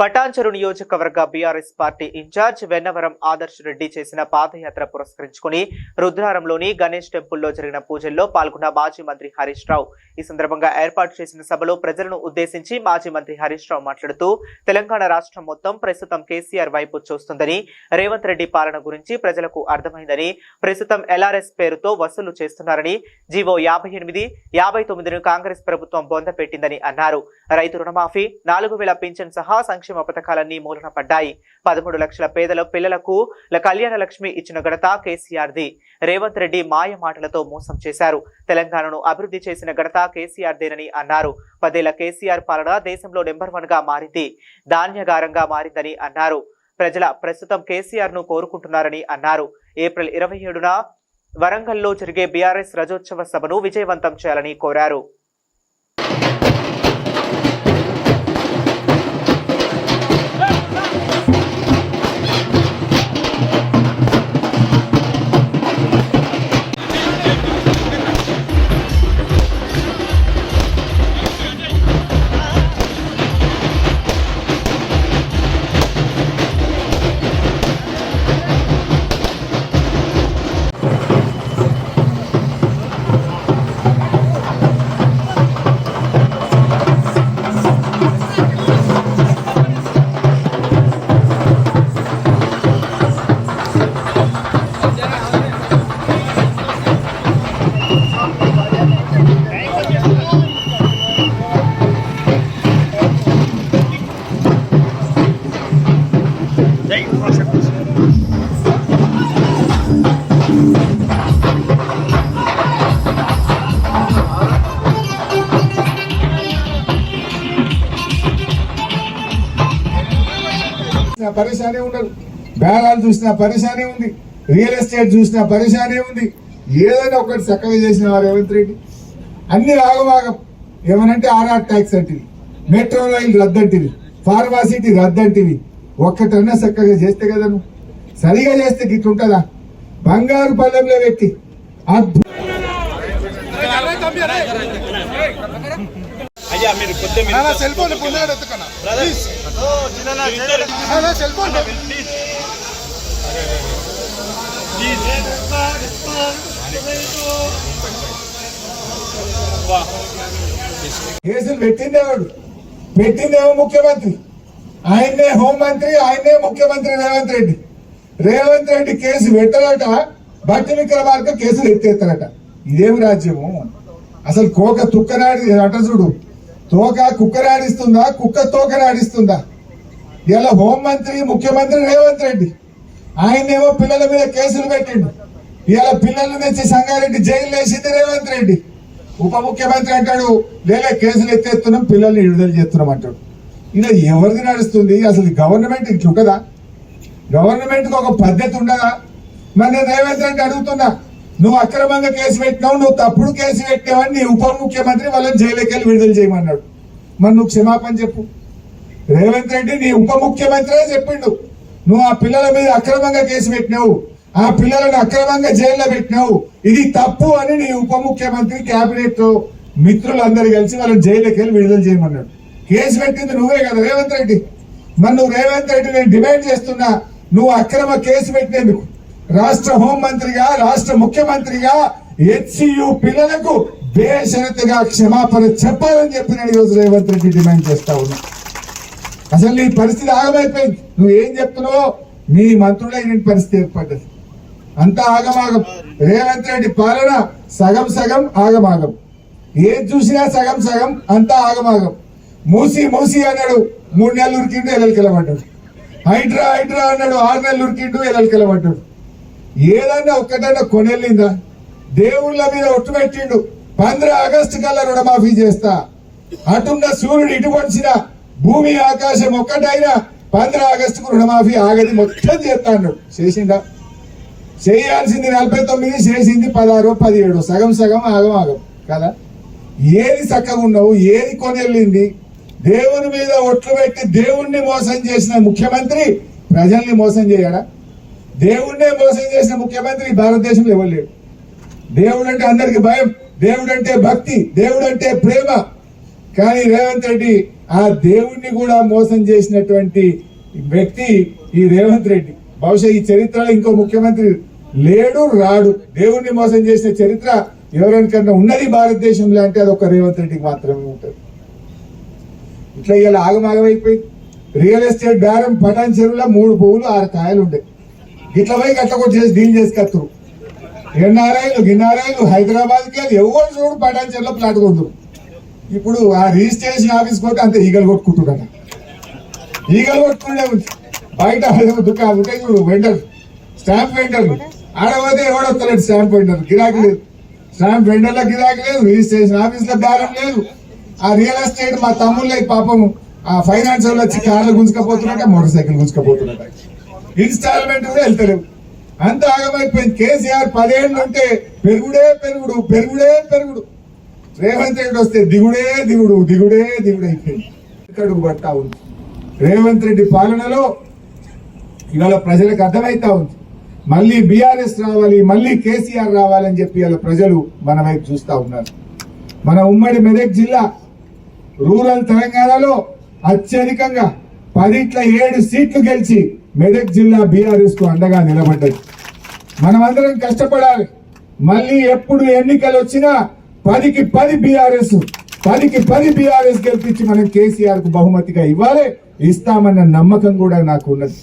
Patancheru నియోజకవర్గ BRS party incharge Vennavaram Adarsh Reddy చేసిన పాదయాత్ర పురస్కరించుకుని రుద్రారంలోని గణేష్ టెంపుల్లో జరిగిన పూజల్లో పాల్గొన్న మాజీ మంత్రి హరీష్ రావు. ఈ సందర్భంగా ఏర్పాటు చేసిన సభలో ప్రజలను ఉద్దేశించి మాజీ మంత్రి హరీష్ రావు మాట్లాడుతూ తెలంగాణ రాష్ట్రం మొత్తం ప్రస్తుతం కేసీఆర్ వైపు చూస్తుందని రేవంత్ రెడ్డి పాలన గురించి ప్రజలకు అర్థమైందని ప్రస్తుతం ఎల్ఆర్ఎస్ పేరుతో వసూలు చేస్తున్నారని జీవో యాభై ఎనిమిది యాభై తొమ్మిదిను కాంగ్రెస్ ప్రభుత్వం బొందపెట్టిందని అన్నారు. రైతు రుణమాఫీ నాలుగు వేల పింఛన్ సహా సంక్షేమ పథకాలన్నీ మూలన పడ్డాయి. పదమూడు లక్షల పేదల పిల్లలకు కళ్యాణ లక్ష్మి ఇచ్చిన ఘనత కేసీఆర్ది. రేవంత్ రెడ్డి మాయ మాటలతో మోసం చేశారు. తెలంగాణను అభివృద్ధి చేసిన ఘనత కేసీఆర్దేనని అన్నారు. పదేళ్ళ కేసీఆర్ పాలన దేశంలో నెంబర్ వన్గా మారింది. ధాన్యగారంగా మారిందని అన్నారు. ప్రజల ప్రస్తుతం కేసీఆర్ను కోరుకుంటున్నారని అన్నారు. ఏప్రిల్ ఇరవై ఏడున వరంగల్లో జరిగే బీఆర్ఎస్ రజోత్సవ సభను విజయవంతం చేయాలని కోరారు. పరిశానే ఉండదు బేరాలు చూసిన పరిశానే ఉంది రియల్ ఎస్టేట్ చూసిన పరిశానే ఉంది ఏదైనా ఒకటి చక్కగా చేసిన వారు రేవంత్ రెడ్డి అన్ని ఆగమాగం ఏమనంటే ఆర్ఆర్ ట్యాక్స్ అంటివి మెట్రో రైల్ రద్దంటివి ఫార్మాసిటీ రద్దంటివి ఒక్కటన్నా చక్కగా చేస్తే కదా నువ్వు సరిగా చేస్తే గిట్లుంటుందా బంగారు పల్లెంలో పెట్టి అద్భుత అయ్యా మీరు కొద్దిగా నా సెల్ ఫోన్ పొందాడు ఎత్తుకన్నా ప్లీజ్ నా సెల్ ఫోన్. కేసులు పెట్టిందేవాడు పెట్టిందేమో ముఖ్యమంత్రి. ఆయన్నే హోంమంత్రి ఆయన్నే ముఖ్యమంత్రి రేవంత్ రెడ్డి. రేవంత్ రెడ్డి కేసు పెట్టడట భట్టి విక్రమార్క కేసులు ఎత్తేస్తారట. ఇదేమి రాజ్యము? అసలు కోక తుక్కనాడి అట చూడు. తోక కుక్కరాడిస్తుందా? కుక్క తోకరాడిస్తుందా? ఇలా హోంమంత్రి ముఖ్యమంత్రి రేవంత్ రెడ్డి ఆయన్నేమో పిల్లల మీద కేసులు పెట్టిండు. ఇవాళ పిల్లల్ని తెచ్చి సంగారెడ్డి జైలు వేసింది రేవంత్ రెడ్డి. ఉప ముఖ్యమంత్రి అంటాడు లేలే కేసులు ఎత్తేస్తున్నాం పిల్లల్ని విడుదల చేస్తున్నాం అంటాడు. ఇలా ఎవరిది నడుస్తుంది? అసలు గవర్నమెంట్ ఇట్లా గవర్నమెంట్కి ఒక పద్ధతి ఉండదా? మరి నేను రేవంత్ రెడ్డి అడుగుతున్నా నువ్వు అక్రమంగా కేసు పెట్టినావు నువ్వు తప్పుడు కేసు పెట్టినావని నీ ఉప ముఖ్యమంత్రి వాళ్ళని జైలుకెళ్ళి విడుదల చేయమన్నాడు. మరి నువ్వు క్షమాపణ చెప్పు. రేవంత్ రెడ్డి నీ ఉప ముఖ్యమంత్రే చెప్పిండు. నువ్వు ఆ పిల్లల మీద అక్రమంగా కేసు పెట్టినావు ఆ పిల్లలను అక్రమంగా జైల్లో పెట్టినావు. ఇది తప్పు అని నీ ఉప ముఖ్యమంత్రి కేబినెట్ మిత్రులందరూ కలిసి వాళ్ళని జైలుకి వెళ్ళి విడుదల చేయమన్నాడు. కేసు పెట్టింది నువ్వే కదా రేవంత్ రెడ్డి. మరి నువ్వు రేవంత్ రెడ్డి నేను డిమాండ్ చేస్తున్నా నువ్వు అక్రమ కేసు పెట్టినందుకు. రాష్ట్ర హోంమంత్రిగా రాష్ట్ర ముఖ్యమంత్రిగా హెచ్సియు పిల్లలకు బేషరతుగా క్షమాపణ చెప్పాలని చెప్పి నేను ఈరోజు రేవంత్ రెడ్డి డిమాండ్ చేస్తా ఉన్నా. అసలు నీ పరిస్థితి ఆగమైపోయింది. నువ్వు ఏం చెప్తున్నావో నీ మంత్రులైన పరిస్థితి ఏర్పడ్డది. అంతా ఆగమాగం. రేవంత్ రెడ్డి పాలన సగం సగం ఆగమాగం. ఏది చూసినా సగం సగం అంతా ఆగమాగం. మూసి మూసి అన్నాడు మూడు నెలలు ఉరికిండు ఎలకెళ్ళబడ్డాడు హైడ్రా హైడ్రా అన్నాడు ఆరు నెలలు ఉరికిండు ఎలకెళ్ళబడ్డాడు ఏదన్నా ఒక్కటన్నా కొనెళ్ళిందా? దేవుళ్ళ మీద ఒట్టు పెట్టిండు. పంద్ర ఆగస్టు కల్లా రుణమాఫీ చేస్తా. అటున్న సూర్యుడు ఇటు పొడిచిన భూమి ఆకాశం ఒక్కటైనా పంద్ర ఆగస్టుకు రుణమాఫీ ఆగది మొత్తం చేస్తాడు. చేసిండా? చేయాల్సింది నలభై తొమ్మిది చేసింది పదహారు పదిహేడు. సగం సగం ఆగం ఆగం. కదా? ఏది చక్కగా ఉన్నావు ఏది కొనెళ్ళింది? దేవుని మీద ఒట్లు పెట్టి దేవుణ్ణి మోసం చేసిన ముఖ్యమంత్రి ప్రజల్ని మోసం చేయడా? దేవుణ్ణే మోసం చేసిన ముఖ్యమంత్రి భారతదేశంలో ఎవరు లేడు దేవుడు అంటే అందరికి భయం దేవుడు అంటే భక్తి దేవుడు అంటే ప్రేమ. కానీ రేవంత్ రెడ్డి ఆ దేవుణ్ణి కూడా మోసం చేసినటువంటి వ్యక్తి ఈ రేవంత్ రెడ్డి. బహుశా ఈ చరిత్రలో ఇంకో ముఖ్యమంత్రి లేడు రాడు. దేవుణ్ణి మోసం చేసిన చరిత్ర ఎవరికన్నా ఉన్నది భారతదేశంలో అంటే అది ఒక రేవంత్ రెడ్డికి మాత్రమే ఉంటుంది. ఇట్లా ఇలా ఆగమాగమైపోయింది. రియల్ ఎస్టేట్ బేరం పటాన్ చెరువులో మూడు పువ్వులు ఆరు కాయలు ఉండేవి ఇట్లా పోయి గట్ల కొట్టి చేసి డీల్ చేసుకత్తురు. ఎన్ఆర్ఐలు గిన్నారాయలు హైదరాబాద్కి ఎవరు చూడు పటాన్ చెరువులో ప్లాట్ కొందరు. ఇప్పుడు ఆ రిజిస్ట్రేషన్ ఆఫీస్ పోతే అంత ఈగలు కొట్టుకుంటున్నాడు ఈగలు కొట్టుకుంటే బయట దుకాణం ఉంటాయి చూడు వెండర్ స్టాంప్ వెండర్ ఆడపోతే ఎవడొస్తలేడు స్టాంప్ వెండర్ గిరాకీ లేదు. స్టాంప్ వెండర్ల గిరాకీ లేదు రిజిస్ట్రేషన్ ఆఫీస్లో బేరం లేదు. ఆ రియల్ ఎస్టేట్ మా తమ్ముళ్ళే పాపం ఆ ఫైనాన్స్ వాళ్ళు వచ్చి కార్లు గుంజుకపోతున్నట్ట మోటార్ సైకిల్ గుంజుకపోతున్నట్ట ఇన్స్టాల్మెంట్ కూడా వెళ్తలేవు. అంత ఆగమైపోయింది. కేసీఆర్ పదేళ్ళు ఉంటే పెరుగుడే పెరుగుడు పెరుగుడే పెరుగుడు. రేవంత్ రెడ్డి వస్తే దిగుడే దిగుడు దిగుడే దిగుడు అయిపోయింది. కడుగు పడతా ఉంది? రేవంత్ రెడ్డి పాలనలో ఇవాళ ప్రజలకు అర్థమవుతా ఉంది. మళ్ళీ బీఆర్ఎస్ రావాలి మళ్ళీ కేసీఆర్ రావాలని చెప్పి ఇలా ప్రజలు మన వైపు చూస్తూ ఉన్నారు. మన ఉమ్మడి మెదక్ జిల్లా రూరల్ తెలంగాణలో అత్యధికంగా పదిట్ల ఏడు సీట్లు గెలిచి మెదక్ జిల్లా బీఆర్ఎస్కు అండగా నిలబడ్డది. మనమందరం కష్టపడాలి. మళ్ళీ ఎప్పుడు ఎన్నికలు వచ్చినా పదికి పది బీఆర్ఎస్ పదికి పది బీఆర్ఎస్ గెలిపించి మనం కేసీఆర్కు బహుమతిగా ఇవ్వాలి. ఇస్తామన్న నమ్మకం కూడా నాకు ఉన్నది.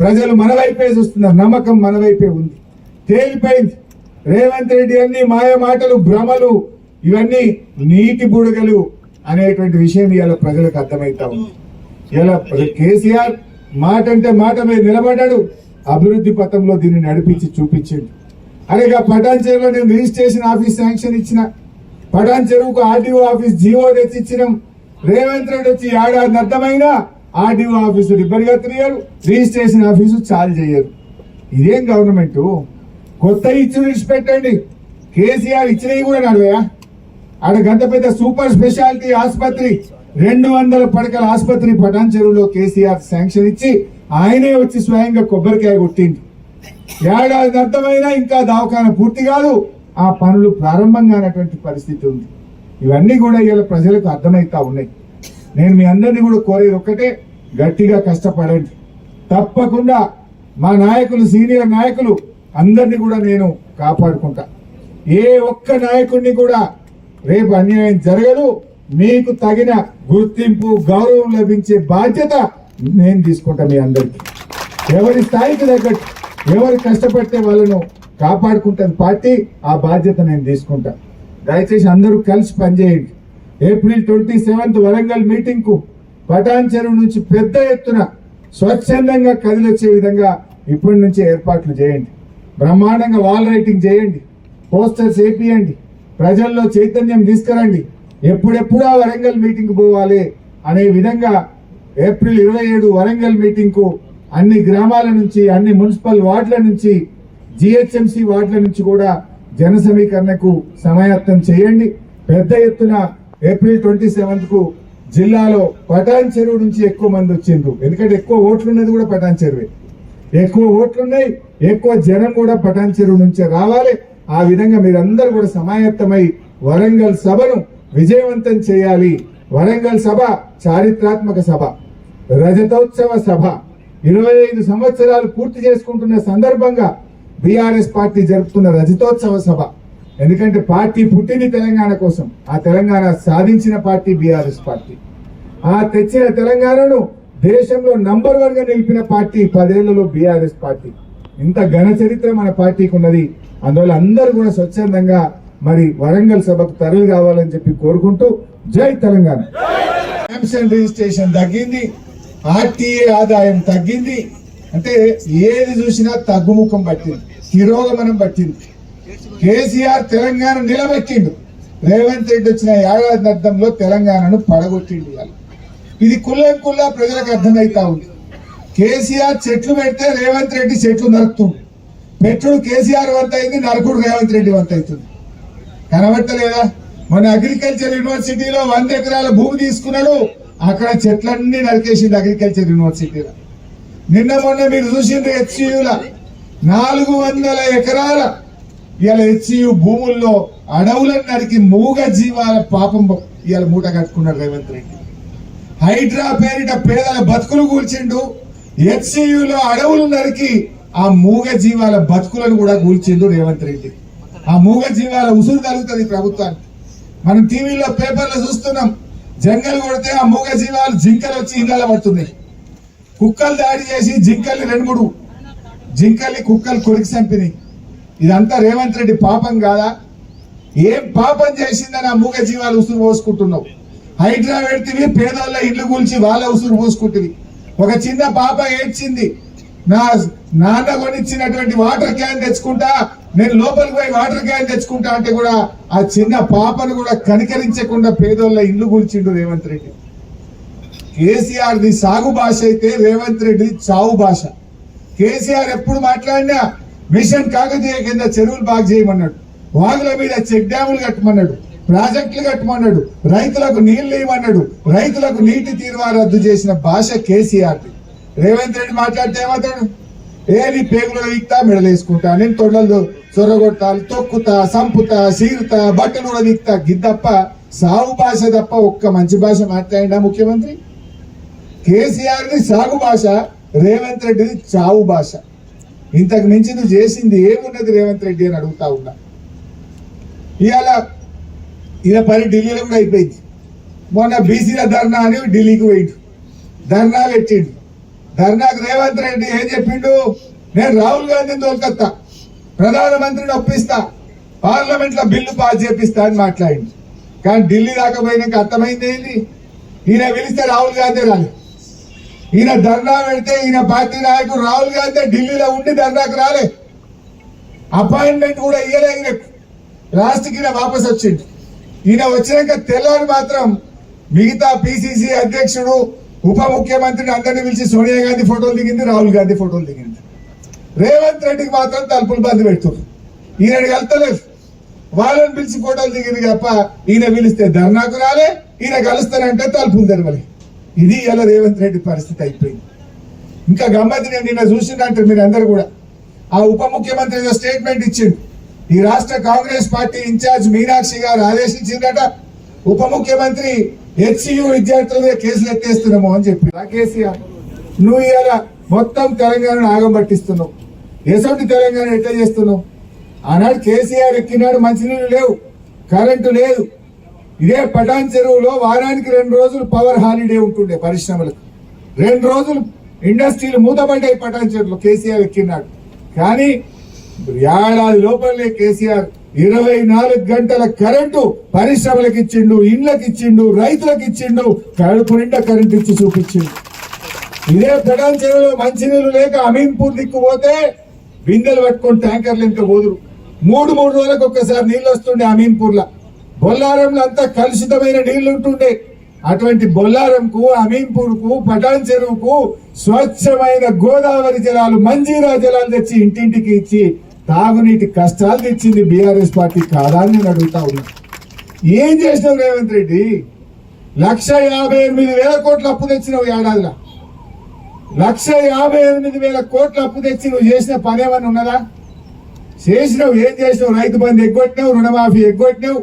ప్రజలు మన వైపే చూస్తున్నారు నమ్మకం మన వైపే ఉంది. తేలిపోయింది. రేవంత్ రెడ్డి అన్ని మాయమాటలు భ్రమలు ఇవన్నీ నీటి బుడగలు అనేటువంటి విషయం ఇవాళ ప్రజలకు అర్థమవుతా ఉంది. ఇలా కేసీఆర్ మాట అంటే మాట మీద నిలబడ్డాడు. అభివృద్ధి పథంలో దీన్ని నడిపించి చూపించింది. అలాగే పటాన్ చెరువులో నేను రిజిస్ట్రేషన్ ఆఫీస్ శాంక్షన్ ఇచ్చిన. పటాన్ చెరువుకు ఆర్డీఓ ఆఫీస్ జీవో తెచ్చి ఇచ్చినాం రేవంత్ రెడ్డి వచ్చి ఏడాది అర్థమైనా ఆర్డీఓ ఆఫీసు రిబ్బర్గా తిరిగారు రిజిస్ట్రేషన్ ఆఫీసు చాలు చేయరు ఇదేం గవర్నమెంట్? కొత్త ఇచ్చిన విడిచిపెట్టండి. కేసీఆర్ ఇచ్చినవి కూడా నడవయా? ఆడ గంట పెద్ద సూపర్ స్పెషాలిటీ ఆసుపత్రి. రెండు వందల పడకల ఆసుపత్రి పటాన్ చెరువులో కేసీఆర్ శాంక్షన్ ఇచ్చి ఆయనే వచ్చి స్వయంగా కొబ్బరికాయ కొట్టింది ఏడాది అర్థమైనా ఇంకా దవాఖాన పూర్తి కాదు ఆ పనులు ప్రారంభం కానటువంటి పరిస్థితి ఉంది. ఇవన్నీ కూడా ఇలా ప్రజలకు అర్థమవుతా ఉన్నాయి. నేను మీ అందరినీ కూడా కోరేది ఒక్కటే గట్టిగా కష్టపడండి. తప్పకుండా మా నాయకులు సీనియర్ నాయకులు అందరినీ కూడా నేను కాపాడుకుంటా. ఏ ఒక్క నాయకుడిని కూడా రేపు అన్యాయం జరగదు. మీకు తగిన గుర్తింపు గౌరవం లభించే బాధ్యత నేను తీసుకుంటా మీ అందరికి. ఎవరి స్థాయికి తగ్గట్టు ఎవరు కష్టపడితే వాళ్ళను కాపాడుకుంటుంది పార్టీ ఆ బాధ్యత నేను తీసుకుంటా. దయచేసి అందరూ కలిసి పనిచేయండి. ఏప్రిల్ ట్వంటీ సెవెంత్ వరంగల్ మీటింగ్కు పటాన్ చెరువు నుంచి పెద్ద ఎత్తున స్వచ్ఛందంగా కదిలొచ్చే విధంగా ఇప్పటి నుంచే ఏర్పాట్లు చేయండి. బ్రహ్మాండంగా వాల్ రైటింగ్ చేయండి. పోస్టర్స్ వేపియండి. ప్రజల్లో చైతన్యం తీసుకురండి. ఎప్పుడెప్పుడు ఆ వరంగల్ మీటింగ్ పోవాలి అనే విధంగా ఏప్రిల్ ఇరవై ఏడు వరంగల్ మీటింగ్కు అన్ని గ్రామాల నుంచి అన్ని మున్సిపల్ వార్డుల నుంచి జిహెచ్ఎంసి వార్డుల నుంచి కూడా జన సమీకరణకు సమాయత్తం చేయండి. పెద్ద ఎత్తున ఏప్రిల్ ట్వంటీ సెవెంత్కు జిల్లాలో పటాన్ చెరువు నుంచి ఎక్కువ మంది వచ్చిండ్రు. ఎందుకంటే ఎక్కువ ఓట్లు ఉన్నది కూడా పటాన్ చెరువే. ఎక్కువ ఓట్లున్నాయి ఎక్కువ జనం కూడా పటాన్ చెరువు నుంచే రావాలి. ఆ విధంగా మీరందరూ కూడా సమాయత్తమై వరంగల్ సభను విజయవంతం చేయాలి. వరంగల్ సభ చారిత్రాత్మక సభ రజతోత్సవ సభ. ఇరవై ఐదు సంవత్సరాలు పూర్తి చేసుకుంటున్న సందర్భంగా బీఆర్ఎస్ పార్టీ జరుపుతున్న రజతోత్సవ సభ. ఎందుకంటే పార్టీ పుట్టింది తెలంగాణ కోసం. ఆ తెలంగాణ సాధించిన పార్టీ బీఆర్ఎస్ పార్టీ. ఆ తెచ్చిన తెలంగాణను దేశంలో నంబర్ వన్గా నిలిపిన పార్టీ పదేళ్ళలో బీఆర్ఎస్ పార్టీ. ఇంత ఘన చరిత్ర మన పార్టీకి ఉన్నది. అందువల్ల అందరూ కూడా స్వచ్ఛందంగా మరి వరంగల్ సభకు తరలి కావాలని చెప్పి కోరుకుంటూ జై తెలంగాణ. రిజిస్ట్రేషన్ తగ్గింది ఆర్టీఏ ఆదాయం తగ్గింది. అంటే ఏది చూసినా తగ్గుముఖం పట్టింది తిరోగమనం పట్టింది. కేసీఆర్ తెలంగాణ నిలబెట్టిండు. రేవంత్ రెడ్డి వచ్చిన ఏడాది అర్థంలో తెలంగాణను పడగొట్టిండు ఇది కుల్లం కుల్లా ప్రజలకు అర్థమవుతా ఉంది. కేసీఆర్ చెట్లు పెడితే రేవంత్ రెడ్డి చెట్లు నరుకుతుంది పెట్టుడు కేసీఆర్ వంత అయింది నరకుడు రేవంత్ రెడ్డి వంత అవుతుంది కనబట్టలేదా మన అగ్రికల్చర్ యూనివర్సిటీలో వంద ఎకరాల భూమి తీసుకున్నాడు. అక్కడ చెట్లన్నీ నరికేసింది అగ్రికల్చర్ యూనివర్సిటీలో నిన్న మొన్న మీరు చూసింది హెచ్సియుల నాలుగు వందల ఎకరాల ఇవాళ హెచ్సియు భూముల్లో అడవులను నరికి మూగ జీవాల పాపం ఇవాళ మూట కట్టుకున్నాడు రేవంత్ రెడ్డి. హైడ్రా పేరిట పేదల బతుకులు కూల్చిండు. హెచ్సియులో అడవులు నరికి ఆ మూగ జీవాల బతుకులను కూడా కూల్చిండు రేవంత్ రెడ్డి. ఆ మూగ జీవాల ఉసురు కలుగుతుంది ప్రభుత్వానికి. మనం టీవీలో పేపర్లో చూస్తున్నాం జంగల్ కొడితే ఆ మూగ జీవాలు జింకలు వచ్చి ఇళ్ళ పడుతున్నాయి. కుక్కలు దాడి చేసి జింకల్ని రెండు మూడు జింకల్ని కుక్కలు కొరికి చంపినాయి. ఇదంతా రేవంత్ రెడ్డి పాపం కాదా? ఏం పాపం చేసిందని ఆ మూగ జీవాలు ఉసురు పోసుకుంటున్నావు? హైడ్రా పెడితే పేదోళ్ళ ఇల్లు కూల్చి వాళ్ళ ఉసురు పోసుకుంటుంది ఒక చిన్న పాప ఏడ్చింది నా నాన్న కొనిచ్చినటువంటి వాటర్ క్యాన్ తెచ్చుకుంటా నేను లోపలికి పోయి వాటర్ క్యాన్ తెచ్చుకుంటా అంటే కూడా ఆ చిన్న పాపను కూడా కనికరించకుండా పేదోళ్ళ ఇల్లు కూల్చిండు రేవంత్ రెడ్డి. కేసీఆర్ ది సాగు భాష అయితే రేవంత్ రెడ్డి చావు భాష. కేసీఆర్ ఎప్పుడు మాట్లాడినా మిషన్ కాకతీయ కింద చెరువులు బాగు చేయమన్నాడు. వాగుల మీద చెక్ డ్యాములు కట్టమన్నాడు. ప్రాజెక్టులు కట్టమన్నాడు. రైతులకు నీళ్ళు ఇవ్వమన్నాడు. రైతులకు నీటి తీరువా రద్దు చేసిన భాష కేసీఆర్ది. రేవంత్ రెడ్డి మాట్లాడితే ఏమవుతాడు? ఏ నీ పేగులు వీక్తా మెడలేసుకుంటా నేను తొడలు చొరగొడతా తొక్కుతా సంపుతా సీరుతా బట్టలు కూడా వీక్తా గిద్దప్ప సాగు భాష తప్ప ఒక్క మంచి భాష మాట్లాడిందా ముఖ్యమంత్రి? కేసీఆర్ది సాగు భాష రేవంత్ రెడ్డిది చావు భాష. ఇంతకు మించి నువ్వు చేసింది ఏమున్నది రేవంత్ రెడ్డి అని అడుగుతా ఉన్నా. ఇవాళ ఈయన పని ఢిల్లీలో కూడా అయిపోయింది. మొన్న బీసీల ధర్నా అని ఢిల్లీకి పోయిండు. ధర్నా పెట్టిండు. ధర్నాకు రేవంత్ రెడ్డి ఏం చెప్పిండు? నేను రాహుల్ గాంధీని తోలుకొత్తా ప్రధానమంత్రిని ఒప్పిస్తా. పార్లమెంట్లో బిల్లు పాస్ చేపిస్తా అని మాట్లాడింది కానీ ఢిల్లీ రాకపోయినాక అర్థమైంది ఏంటి ఈయన పిలిస్తే రాహుల్ గాంధీ రాలేదు ఈయన ధర్నా పెడితే ఈయన పార్టీ నాయకుడు రాహుల్ గాంధీ ఢిల్లీలో ఉండి ధర్నాకు రాలే. అపాయింట్మెంట్ కూడా ఇయ్యలే ఈయనకు లాస్ట్కి ఈయన వాపస్ వచ్చింది ఈయన వచ్చినాక తెల్లారి మాత్రం మిగతా పిసిసి అధ్యక్షుడు ఉప ముఖ్యమంత్రిని అందరిని పిలిచి సోనియా గాంధీ ఫోటోలు దిగింది రాహుల్ గాంధీ ఫోటోలు దిగింది. రేవంత్ రెడ్డికి మాత్రం తలుపులు బంద్ పెడుతున్నారు ఈయన వెళ్తలేదు వాళ్ళని పిలిచి ఫోటోలు దిగింది తప్ప ఈయన పిలిస్తే ధర్నాకు రాలే ఈయన కలుస్తానంటే తలుపులు తెరవలే. ఇది ఇలా రేవంత్ రెడ్డి పరిస్థితి అయిపోయింది. ఇంకా గమ్మతి నేను నిన్న చూసిందంటే మీరు అందరు కూడా. ఆ ఉప ముఖ్యమంత్రి ఏదో స్టేట్మెంట్ ఇచ్చిండు. ఈ రాష్ట్ర కాంగ్రెస్ పార్టీ ఇన్ఛార్జ్ మీనాక్షి గారు ఆదేశించిందట. ఉప ముఖ్యమంత్రి హెచ్సియు విద్యార్థుల మీద కేసులు ఎత్తేస్తున్నాము అని చెప్పి. ఆ కేసీఆర్ నువ్వు ఇవాళ మొత్తం తెలంగాణను ఆగం పట్టిస్తున్నావు. ఎసంటి తెలంగాణ ఎట్లా చేస్తున్నావు? ఆనాడు కేసీఆర్ ఎక్కినాడు మంచినీళ్ళు లేవు కరెంటు లేదు. ఇదే పటాన్ చెరువులో వారానికి రెండు రోజులు పవర్ హాలిడే ఉంటుండే పరిశ్రమలకు. రెండు రోజులు ఇండస్ట్రీలు మూతపడ్డాయి పటాన్ చెరువులో కేసీఆర్ ఎక్కినాడు. కానీ ఏడాది లోపలనే కేసీఆర్ ఇరవై నాలుగు గంటల కరెంటు పరిశ్రమలకు ఇచ్చిండు ఇండ్లకు ఇచ్చిండు రైతులకు ఇచ్చిండు కడుపు నిండా కరెంటు ఇచ్చి చూపించిండు. ఇదే ప్రధాన చెరువులో మంచినీళ్ళు లేక అమీన్పూర్ దిక్కు పోతే బిందెలు పట్టుకొని ట్యాంకర్లు ఇంకా పోదురు. మూడు మూడు రోజులకు ఒక్కసారి నీళ్ళు వస్తుండే అమీన్పూర్ లా బొల్లారంలో అంతా కలుషితమైన నీళ్ళు ఉంటుండే. అటువంటి బొల్లారంకు అమీన్పూర్కు పటాన్ చెరువుకు స్వచ్ఛమైన గోదావరి జలాలు మంజీరా జలాలు తెచ్చి ఇంటింటికి ఇచ్చి తాగునీటి కష్టాలు తెచ్చింది బీఆర్ఎస్ పార్టీ కాదా అని నేను అడుగుతా ఉన్నా. ఏం చేసినావు రేవంత్ రెడ్డి? లక్ష యాభై ఎనిమిది వేల కోట్ల అప్పు తెచ్చినావు ఏడాదిలో. లక్ష యాభై ఎనిమిది వేల కోట్ల అప్పు తెచ్చి నువ్వు చేసిన పనేమని ఉన్నదా? చేసినావు ఏం చేసినావు? రైతు బంధు ఎగ్గొట్టినావు రుణమాఫీ ఎగ్గొట్టినావు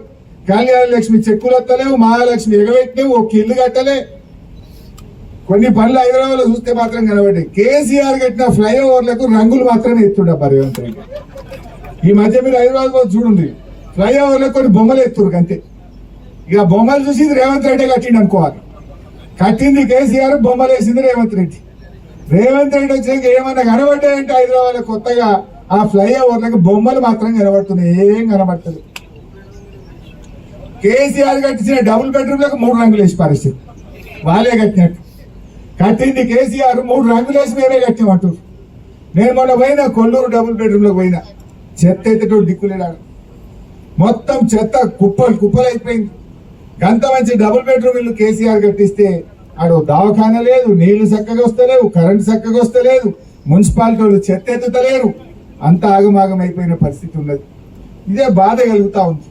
కళ్యాణ లక్ష్మి చెక్కులు వస్తలేవు మహాలక్ష్మి ఎగబెట్టినావు ఒక ఇల్లు కట్టలే కొన్ని పనులు హైదరాబాద్లో చూస్తే మాత్రం కనబడ్డాయి. కేసీఆర్ కట్టిన ఫ్లైఓవర్లకు రంగులు మాత్రమే ఎత్తుండ రేవంత్ రెడ్డి ఈ మధ్య మీరు హైదరాబాద్ చూడండి ఫ్లైఓవర్లకు కొన్ని బొమ్మలు ఎత్తురు అంతే. ఇక బొమ్మలు చూసి రేవంత్ రెడ్డి కట్టిండి అనుకోవాలి. కట్టింది కేసీఆర్ బొమ్మలు వేసింది రేవంత్ రెడ్డి. రేవంత్ రెడ్డి వచ్చాక ఏమన్నా కనబడ్డాయంటే హైదరాబాద్ కొత్తగా ఆ ఫ్లైఓవర్లకు బొమ్మలు మాత్రం కనబడుతున్నాయి ఏం కనబడతలేదు. కేసీఆర్ కట్టించిన డబుల్ బెడ్రూమ్లకు మూడు రంగులు వేసి పరిస్థితి వాళ్ళే కట్టినట్టు. కట్టింది కేసీఆర్ మూడు రంగులేసి మేమే కట్టామంటారు నేను మొన్న పోయినా కొల్లూరు డబుల్ బెడ్రూమ్లోకి పోయినా. చెత్త ఎత్తటోడు దిక్కులేడాడు మొత్తం చెత్త కుప్పలు కుప్పలు అయిపోయింది. గంత మంచి డబుల్ బెడ్రూమ్ ఇల్లు కేసీఆర్ కట్టిస్తే ఆడు దవాఖాన లేదు నీళ్ళు చక్కగా వస్తలేవు కరెంట్ చక్కగా వస్తలేదు మున్సిపాలిటీ వాళ్ళు చెత్త ఎత్తుతలేరు. అంత ఆగమాగం అయిపోయిన పరిస్థితి ఉన్నది. ఇదే బాధ కలుగుతా ఉంది.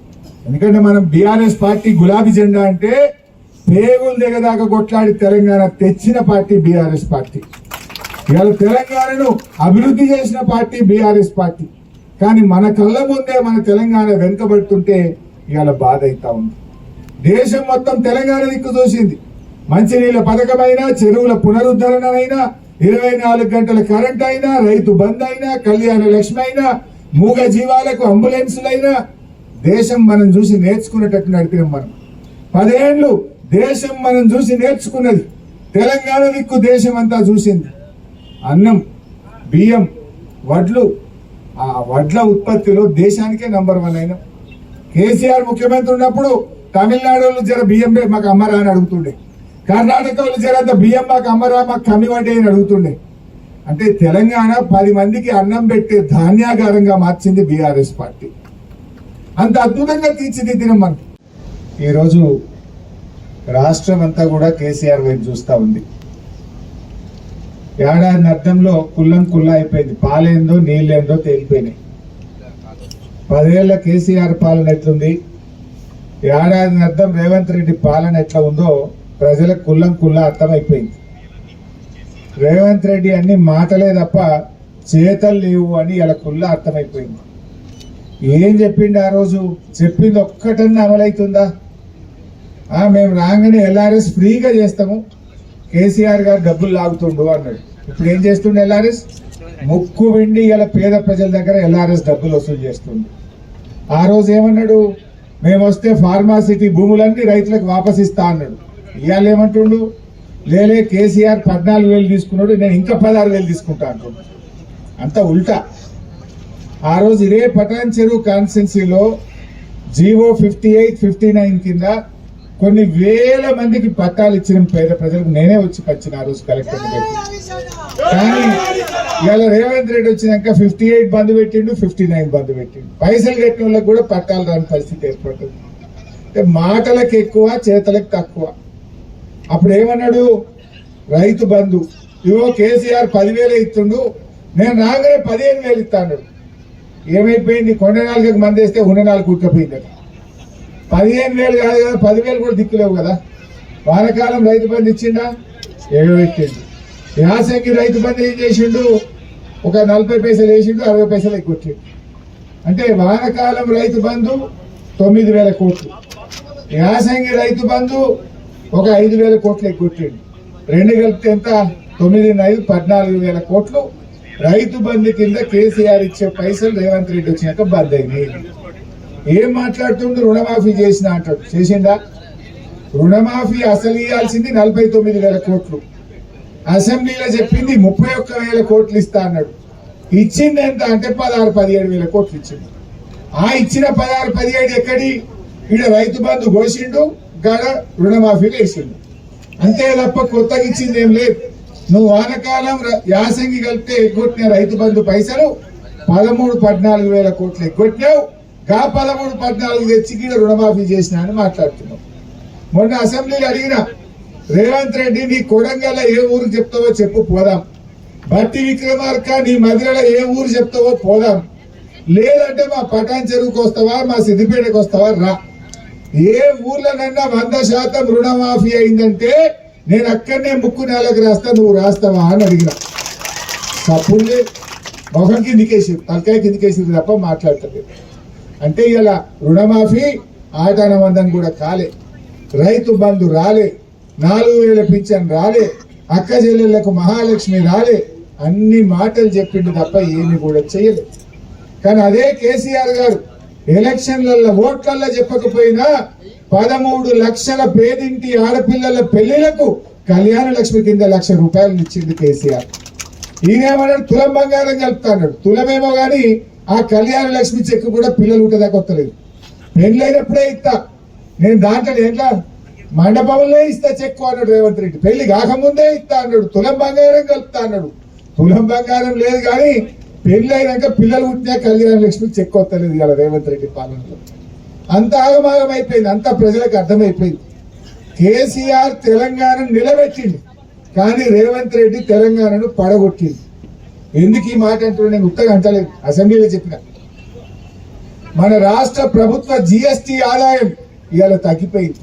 ఎందుకంటే మనం బీఆర్ఎస్ పార్టీ గులాబీ జెండా అంటే పేగులు దిగదాకా కొట్లాడి తెలంగాణ తెచ్చిన పార్టీ బీఆర్ఎస్ పార్టీ. ఇవాళ తెలంగాణను అభివృద్ధి చేసిన పార్టీ బీఆర్ఎస్ పార్టీ. కానీ మన కళ్ళ ముందే మన తెలంగాణ వెనుకబడుతుంటే ఇవాళ బాధ అవుతా ఉంది. దేశం మొత్తం తెలంగాణ దిక్కు చూసింది. మంచినీళ్ళ పథకమైనా చెరువుల పునరుద్ధరణనైనా ఇరవై నాలుగు గంటల కరెంట్ అయినా రైతు బంద్ అయినా కళ్యాణ లక్ష్మి అయినా మూగ జీవాలకు అంబులెన్సులైనా దేశం మనం చూసి నేర్చుకునేటట్టు నడిపినాం మనం. పదేళ్ళు దేశం మనం చూసి నేర్చుకున్నది. తెలంగాణ దిక్కు దేశం అంతా చూసింది. అన్నం బియ్యం వడ్లు ఆ వడ్ల ఉత్పత్తిలో దేశానికే నంబర్ వన్ అయినా. కేసీఆర్ ముఖ్యమంత్రి ఉన్నప్పుడు తమిళనాడు వాళ్ళు జర బియ్యం మాకు అమ్మరా అని అడుగుతుండే. కర్ణాటక వాళ్ళు జర అంత బియ్యం మాకు అమ్మరా మాకు కమ్మి అని అడుగుతుండే. అంటే తెలంగాణ పది మందికి అన్నం పెట్టే ధాన్యాగారంగా మార్చింది బీఆర్ఎస్ పార్టీ. అంత అద్భుతంగా తీర్చిదిద్దిన మనం. ఈరోజు రాష్ట్రం అంతా కూడా కేసీఆర్ వైపు చూస్తా ఉంది. ఏడాది అర్థంలో కుల్లం కుల్లా అయిపోయింది. పాలేందో నీళ్ళేందో తేలిపోయినాయి. పదేళ్ళ కేసీఆర్ పాలన ఎట్లుంది? ఏడాది అర్థం రేవంత్ రెడ్డి పాలన ఎట్లా ఉందో ప్రజలకు కుల్లం కుల్లా అర్థమైపోయింది. రేవంత్ రెడ్డి అన్ని మాటలే తప్ప చేతలు లేవు అని ఇలా కుల్లా అర్థమైపోయింది. ఏం చెప్పిండు ఆ రోజు? చెప్పింది ఒక్కటన్నా అమలవుతుందా? మేము రాగానే ఎల్ఆర్ఎస్ ఫ్రీగా చేస్తాము. కేసీఆర్ గారు డబ్బులు లాగుతుండు అన్నాడు. ఇప్పుడు ఏం చేస్తుండే ఎల్ఆర్ఎస్ ముక్కు వెండి ఇలా పేద ప్రజల దగ్గర ఎల్ఆర్ఎస్ డబ్బులు వసూలు చేస్తుంది ఆ రోజు ఏమన్నాడు? మేము వస్తే ఫార్మాసిటీ భూములన్నీ రైతులకు వాపస్ ఇస్తా అన్నాడు. ఇవాళ ఏమంటుండు? లేలే కేసీఆర్ పద్నాలుగు వేలు తీసుకున్నాడు నేను ఇంకా పదహారు వేలు తీసుకుంటా అంటున్నాడు అంత ఉల్టా. ఆ రోజు ఇదే Patancheru కాన్స్టెన్సీలో GO fifty eight fifty nine కింద కొన్ని వేల మందికి పట్టాలు ఇచ్చిన పేద ప్రజలకు నేనే వచ్చి పంచిన ఆ రోజు కలెక్టర్ కానీ ఇవాళ రేవంత్ రెడ్డి వచ్చినాక ఫిఫ్టీ ఎయిట్ బంద్ పెట్టిండు ఫిఫ్టీ నైన్ బంద్ పెట్టిండు. పైసలు కట్టిన వాళ్ళకి కూడా పట్టాలు రాని పరిస్థితి ఏర్పడుతుంది. అంటే మాటలకు ఎక్కువ చేతలకు తక్కువ. అప్పుడు ఏమన్నాడు? రైతు బంధు. ఇవో కేసీఆర్ పదివేలు ఇస్తుండు నేను రాగానే పదిహేను వేలు ఇస్తాడు ఏమైపోయింది? కొండ నాలుగు మంది వేస్తే ఉన్న నాలుగు కుట్టుకపోయిందట పదిహేను వేలు కాదు కదా పదివేలు కూడా దిక్కులేవు కదా. వానకాలం రైతు బంధు ఇచ్చిండా? ఎగబెట్టిండు యాసంగి రైతు బంధు ఏం చేసిండు? ఒక నలభై పైసలు వేసిండు అరవై పైసలు ఎగ్గొట్టిండు అంటే వానకాలం రైతు బంధు తొమ్మిది వేల కోట్లు. యాసంగి రైతు బంధు ఒక ఐదు వేల కోట్లు ఎగ్గొట్టిండు రెండు కలిపితే ఎంత? తొమ్మిది ఐదు పద్నాలుగు వేల కోట్లు. రైతు బంధు కింద కేసీఆర్ ఇచ్చే పైసలు రేవంత్ రెడ్డి వచ్చినాక బంద్ అయినాయి. ఏం మాట్లాడుతుండు? రుణమాఫీ చేసిన అంటాడు. చేసిందా రుణమాఫీ అసలు ఇవ్వాల్సింది నలభై తొమ్మిది వేల కోట్లు. అసెంబ్లీలో చెప్పింది ముప్పై ఒక్క వేల కోట్లు ఇస్తా అన్నాడు. ఇచ్చింది ఎంత అంటే పదహారు పదిహేడు వేల కోట్లు ఇచ్చింది. ఆ ఇచ్చిన పదహారు పదిహేడు ఎక్కడి? ఈడ రైతు బంధు కోసిండు గడ రుణమాఫీలు వేసిండు. అంతే తప్ప కొత్తగా ఇచ్చింది ఏం లేదు. నువ్వు వానకాలం యాసంగి కలిపితే ఎగ్గొట్టిన రైతు బంధు పైసలు పదమూడు పద్నాలుగు వేల కోట్లు ఎగ్గొట్టినావు. గా పదమూడు పద్నాలుగు తెచ్చి కూడా రుణమాఫీ చేసిన అని మాట్లాడుతున్నాం. మొన్న అసెంబ్లీలో అడిగిన రేవంత్ రెడ్డి నీ కొడంగల్ ఏ ఊరు చెప్తావో చెప్పు పోదాం. బట్టి విక్రమార్క నీ మధురలో ఏ ఊరు చెప్తావో పోదాం. లేదంటే మా పటాన్ చెరువుకు వస్తావా మా సిద్దిపేటకు వస్తావా రా. ఏ ఊర్లనన్నా వంద శాతం రుణమాఫీ అయిందంటే నేను అక్కడనే ముక్కు నేలకు రాస్తా నువ్వు రాస్తావా? అని అడిగిన. తప్పులే మొహం కిందికేసి తలకాయ కిందికేసి తప్ప మాట్లాడతలేదు. అంటే ఇలా రుణమాఫీ ఆటానమందం కూడా కాలే. రైతు బంధు రాలే. నాలుగు వేల పింఛన్ రాలే. అక్క చెల్లెళ్ళకు మహాలక్ష్మి రాలే. అన్ని మాటలు చెప్పిండు తప్ప ఏమి కూడా చేయలేదు కానీ అదే కేసీఆర్ గారు ఎలక్షన్లలో ఓట్లల్లో చెప్పకపోయినా పదమూడు లక్షల పేదింటి ఆడపిల్లల పెళ్ళిలకు కళ్యాణ లక్ష్మి కింద లక్ష రూపాయలు ఇచ్చింది కేసీఆర్. ఈయనేమన్నాడు? తులం బంగారం కలుపుతాడు తులమేమో కానీ ఆ కళ్యాణ లక్ష్మి చెక్కు కూడా పిల్లలు ఉంటుందా కొత్తలేదు పెళ్ళైనప్పుడే ఇస్తా. నేను దాంట్లో ఎట్లా? మండపంలో ఇస్తా చెక్కు అన్నాడు రేవంత్ రెడ్డి. పెళ్ళి కాకముందే ఇస్తా అన్నాడు. తులం బంగారం కలుపుతా అన్నాడు. తులం బంగారం లేదు కానీ పెళ్ళి అయినాక పిల్లలు పుట్టినా కళ్యాణ లక్ష్మి చెక్కు వస్తలేదు ఇలా రేవంత్ రెడ్డి పాలనలో. అంత ఆగమాగం అయిపోయింది. అంత ప్రజలకు అర్థమైపోయింది. కేసీఆర్ తెలంగాణను నిలబెట్టింది కానీ రేవంత్ రెడ్డి తెలంగాణను పడగొట్టింది ఎందుకు ఈ మాట అంటున్నా నేను ఉత్తగా అంటలేదు. అసెంబ్లీలో చెప్పిన. మన రాష్ట్ర ప్రభుత్వ జిఎస్టి ఆదాయం ఇవాళ తగ్గిపోయింది.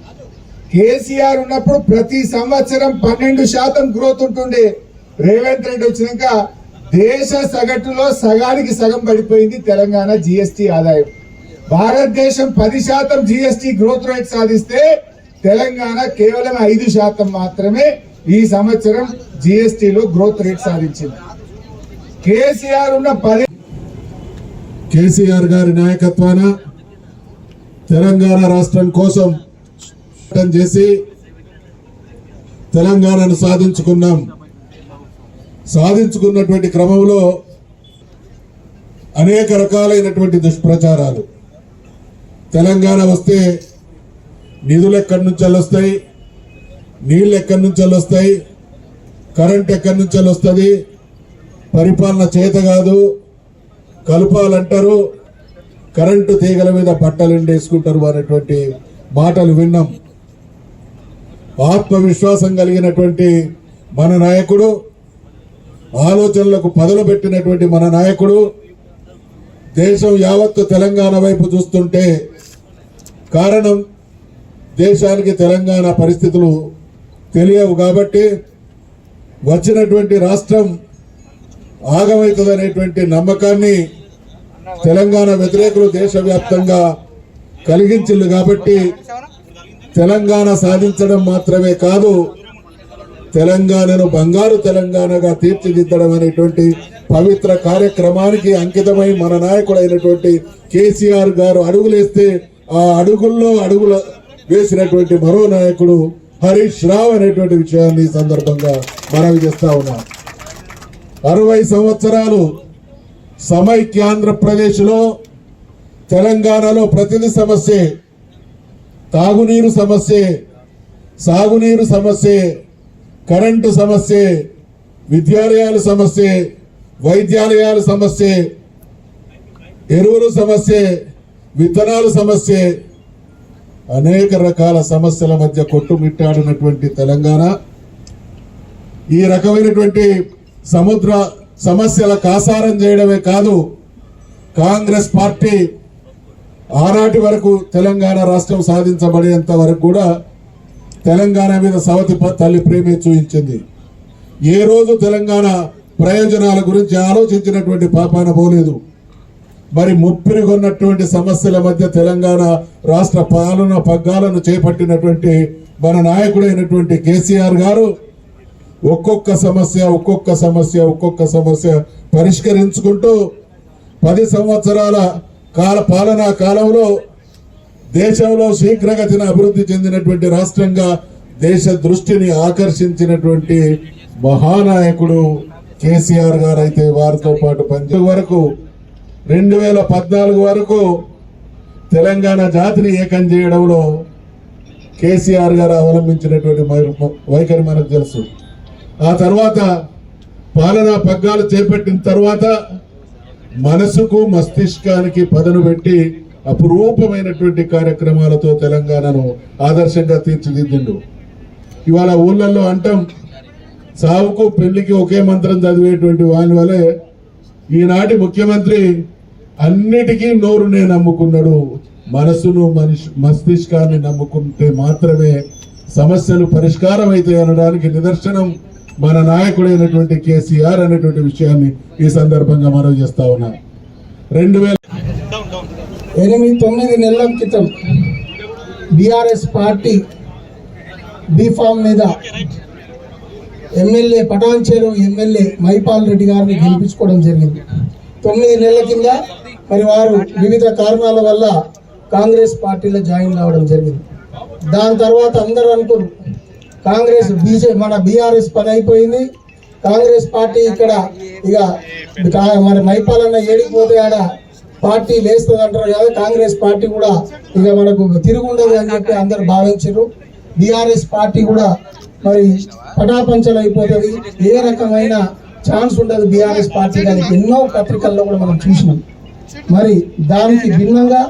కేసీఆర్ ఉన్నప్పుడు ప్రతి సంవత్సరం పన్నెండు శాతం గ్రోత్ ఉంటుండే. రేవంత్ రెడ్డి వచ్చినాక దేశ సగటులో సగానికి సగం పడిపోయింది తెలంగాణ జిఎస్టి ఆదాయం. భారతదేశం పది శాతం జిఎస్టి గ్రోత్ రేట్ సాధిస్తే తెలంగాణ కేవలం ఐదు శాతం మాత్రమే ఈ సంవత్సరం జిఎస్టిలో గ్రోత్ రేట్ సాధించింది. కేసీఆర్ ఉన్న పది కేసీఆర్ గారి నాయకత్వాన తెలంగాణ రాష్ట్రం కోసం చేసి తెలంగాణను సాధించుకున్నాం. సాధించుకున్నటువంటి క్రమంలో అనేక రకాలైనటువంటి దుష్ప్రచారాలు. తెలంగాణ వస్తే నిధులు ఎక్కడి నుంచి వస్తాయి? నీళ్ళు ఎక్కడి నుంచి వస్తాయి? కరెంట్ ఎక్కడి నుంచి వస్తుంది? పరిపాలన చేత కాదు కలపాలంటారు కరెంటు తీగల మీద బట్టలు ఎండేసుకుంటారు అనేటువంటి మాటలు విన్నాం. ఆత్మవిశ్వాసం కలిగినటువంటి మన నాయకుడు ఆలోచనలకు పదలు పెట్టినటువంటి మన నాయకుడు దేశం యావత్తు తెలంగాణ వైపు చూస్తుంటే కారణం దేశానికి తెలంగాణ పరిస్థితులు తెలియవు కాబట్టి వచ్చినటువంటి రాష్ట్రం ఆగమవుతుందనేటువంటి నమ్మకాన్ని తెలంగాణ వ్యతిరేకులు దేశవ్యాప్తంగా కలిగించింది కాబట్టి తెలంగాణ సాధించడం మాత్రమే కాదు తెలంగాణను బంగారు తెలంగాణగా తీర్చిదిద్దడం అనేటువంటి పవిత్ర కార్యక్రమానికి అంకితమై మన నాయకుడైనటువంటి కేసీఆర్ గారు అడుగులేస్తే ఆ అడుగుల్లో అడుగుల వేసినటువంటి మరో నాయకుడు హరీష్ రావు అనేటువంటి విషయాన్ని సందర్భంగా మనవి చేస్తా ఉన్నాను అరవై సంవత్సరాలు సమైక్యాంధ్రప్రదేశ్లో తెలంగాణలో ప్రతిదీ సమస్య. తాగునీరు సమస్య సాగునీరు సమస్య కరెంటు సమస్య విద్యాలయాల సమస్య వైద్యాలయాల సమస్య ఎరువులు సమస్య విత్తనాలు సమస్య. అనేక రకాల సమస్యల మధ్య కొట్టుమిట్టాడినటువంటి తెలంగాణ. ఈ రకమైనటువంటి సముద్ర సమస్యల కాసారం చేయడమే కాదు కాంగ్రెస్ పార్టీ ఆనాటి వరకు తెలంగాణ రాష్ట్రం సాధించబడేంత వరకు కూడా తెలంగాణ మీద సవతి తల్లి ప్రేమే చూపించింది. ఏ రోజు తెలంగాణ ప్రయోజనాల గురించి ఆలోచించినటువంటి పాపాన పోలేదు. మరి ముప్పిరి కొన్నటువంటి సమస్యల మధ్య తెలంగాణ రాష్ట్ర పాలన పగ్గాలను చేపట్టినటువంటి మన నాయకుడైనటువంటి కేసీఆర్ గారు ఒక్కొక్క సమస్య ఒక్కొక్క సమస్య ఒక్కొక్క సమస్య పరిష్కరించుకుంటూ పది సంవత్సరాల కాల పాలనా కాలంలో దేశంలో శీఘ్రగతిన అభివృద్ధి చెందినటువంటి రాష్ట్రంగా దేశ దృష్టిని ఆకర్షించినటువంటి మహానాయకుడు కేసీఆర్ గారు అయితే వారితో పాటు పంచే వరకు రెండు వేల పద్నాలుగు వరకు తెలంగాణ జాతిని ఏకం చేయడంలో కేసీఆర్ గారు అవలంబించినటువంటి వైఖరి మనకు తెలుసు. ఆ తర్వాత పాలనా పగ్గాలు చేపట్టిన తర్వాత మనసుకు మస్తిష్కానికి పదను పెట్టి అపురూపమైనటువంటి కార్యక్రమాలతో తెలంగాణను ఆదర్శంగా తీర్చిదిద్దిండు. ఇవాళ ఊళ్ళల్లో అంటాం సావుకు పెళ్ళికి ఒకే మంత్రం చదివేటువంటి వాని వలె ఈనాటి ముఖ్యమంత్రి అన్నిటికీ నోరునే నమ్ముకున్నాడు. మనసును మనిషి మస్తిష్కాన్ని నమ్ముకుంటే మాత్రమే సమస్యలు పరిష్కారం అవుతాయి అనడానికి నిదర్శనం మన నాయకుడైనటువంటి కేసీఆర్ అనేటువంటి విషయాన్ని ఈ సందర్భంగా మనవి చేస్తా ఉన్నా. రెండు వేల ఎనిమిది తొమ్మిది నెలల క్రితం బీఆర్ఎస్ పార్టీ బీఫామ్ మీద ఎమ్మెల్యే పటాన్చేరు ఎమ్మెల్యే మైపాల్ రెడ్డి గారిని గెలిపించుకోవడం జరిగింది. తొమ్మిది నెలల కింద మరి వారు వివిధ కారణాల వల్ల కాంగ్రెస్ పార్టీలో జాయిన్ కావడం జరిగింది. దాని తర్వాత అందరూ అనుకున్నారు కాంగ్రెస్ బీజే మన బీఆర్ఎస్ పని అయిపోయింది. కాంగ్రెస్ పార్టీ ఇక్కడ ఇక మన మరి మైపాలన్న ఏడిపోతే ఆడ పార్టీ లేస్తుంది అంటారు కదా కాంగ్రెస్ పార్టీ కూడా ఇక మనకు తిరుగుండదు అని చెప్పి అందరు భావించరు. బీఆర్ఎస్ పార్టీ కూడా మరి పటాపంచలు అయిపోతుంది ఏ రకమైన ఛాన్స్ ఉండదు బీఆర్ఎస్ పార్టీ కానీ. ఎన్నో పత్రికల్లో కూడా మనం చూసినాం. మరి దానికి భిన్నంగా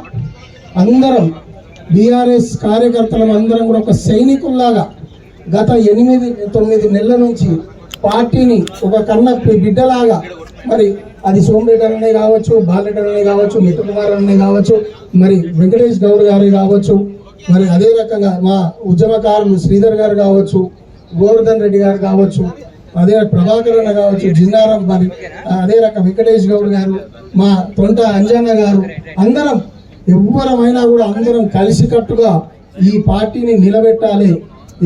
అందరం బీఆర్ఎస్ కార్యకర్తలం అందరం కూడా ఒక సైనికుల్లాగా గత ఎనిమిది తొమ్మిది నెలల నుంచి పార్టీని ఒక కన్న బిడ్డలాగా మరి అది సోమరెడ్డి కావచ్చు బాలరెడ్డి కావచ్చు మిత్ర కుమార్ కావచ్చు మరి వెంకటేష్ గౌడ్ గారు కావచ్చు మరి అదే రకంగా మా ఉద్యమకారులు శ్రీధర్ గారు కావచ్చు గోవర్ధన్ రెడ్డి గారు కావచ్చు అదే ప్రభాకర్ అన్న కావచ్చు జిన్నారం మరి అదే రకం వెంకటేష్ గౌడ్ గారు మా తొంట అంజన్న గారు అందరం ఎవ్వరమైనా కూడా అందరం కలిసికట్టుగా ఈ పార్టీని నిలబెట్టాలి.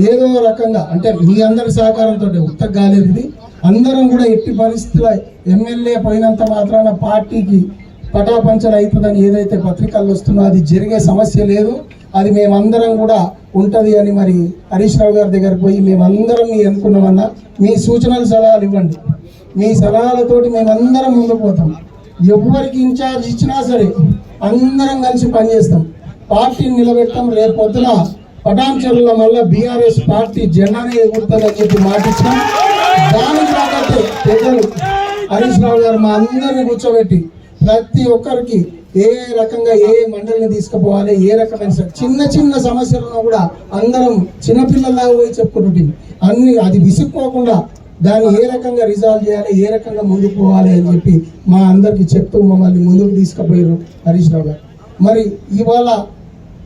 ఏదో రకంగా అంటే మీ అందరి సహకారంతో ఉత్తగ కాలేదు ఇది. అందరం కూడా ఎట్టి పరిస్థితుల ఎమ్మెల్యే పోయినంత మాత్రాన పార్టీకి పటాపంచలు అవుతుందని ఏదైతే పత్రికల్లో వస్తుందో అది జరిగే సమస్య లేదు. అది మేమందరం కూడా ఉంటుంది అని మరి హరీష్ రావు గారి దగ్గర పోయి మేమందరం మీ అనుకున్నామన్నా మీ సూచనలు సలహాలు ఇవ్వండి. మీ సలహాలతోటి మేమందరం ముందు పోతాం. ఎవరికి ఇన్ఛార్జ్ ఇచ్చినా సరే అందరం కలిసి పనిచేస్తాం. పార్టీని నిలబెడతాం. రేపు పొద్దున పటాన్చెరులో మళ్ళీ బీఆర్ఎస్ పార్టీ జెండానే ఎగురుతుందని చెప్పి మాటిచ్చాం. దానికి తగ్గట్టు ప్రజలు హరీష్ రావు గారు మా అందరిని కూర్చోబెట్టి ప్రతి ఒక్కరికి ఏ రకంగా ఏ మండలిని తీసుకుపోవాలి ఏ రకమైన చిన్న చిన్న సమస్యలను కూడా అందరం చిన్నపిల్లల్లాగా పోయి చెప్పుకుంటుంది అన్ని అది విసుక్కోకుండా దాన్ని ఏ రకంగా రిజాల్వ్ చేయాలి ఏ రకంగా ముందుకు పోవాలి అని చెప్పి మా అందరికి చెప్తూ మమ్మల్ని ముందుకు తీసుకుపోయారు హరీష్ రావు గారు. మరి ఇవాళ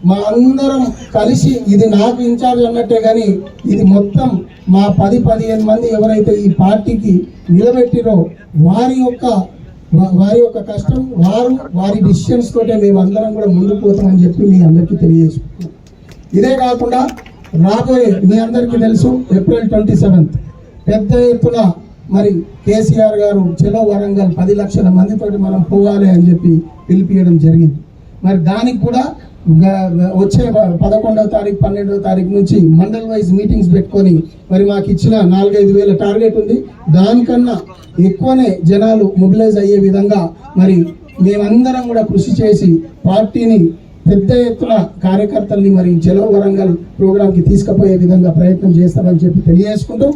మా అందరం కలిసి ఇది నాకు ఇన్ఛార్జ్ అన్నట్టే కానీ ఇది మొత్తం మా పది పదిహేను మంది ఎవరైతే ఈ పార్టీకి నిలబెట్టిరో వారి యొక్క వారి యొక్క కష్టం వారు వారి డిసిషన్స్ తోటే మేము అందరం కూడా ముందుకు పోతామని చెప్పి మీ అందరికీ తెలియజేసుకుంటున్నాం. ఇదే కాకుండా రాబోయే మీ అందరికీ తెలుసు ఏప్రిల్ ట్వంటీ సెవెంత్ పెద్ద ఎత్తున మరి కేసీఆర్ గారు చెలో వరంగల్ పది లక్షల మందితోటి మనం పోవాలి అని చెప్పి పిలిపియడం జరిగింది. మరి దానికి కూడా వచ్చే పదకొండవ తారీఖు పన్నెండవ తారీఖు నుంచి మండల్ వైజ్ మీటింగ్స్ పెట్టుకొని మరి మాకు ఇచ్చిన నాలుగైదు వేల టార్గెట్ ఉంది. దానికన్నా ఎక్కువనే జనాలు మొబిలైజ్ అయ్యే విధంగా మరి మేమందరం కూడా కృషి చేసి పార్టీని పెద్ద ఎత్తున కార్యకర్తల్ని మరి చలో వరంగల్ ప్రోగ్రాంకి తీసుకుపోయే విధంగా ప్రయత్నం చేస్తామని చెప్పి తెలియజేసుకుంటూ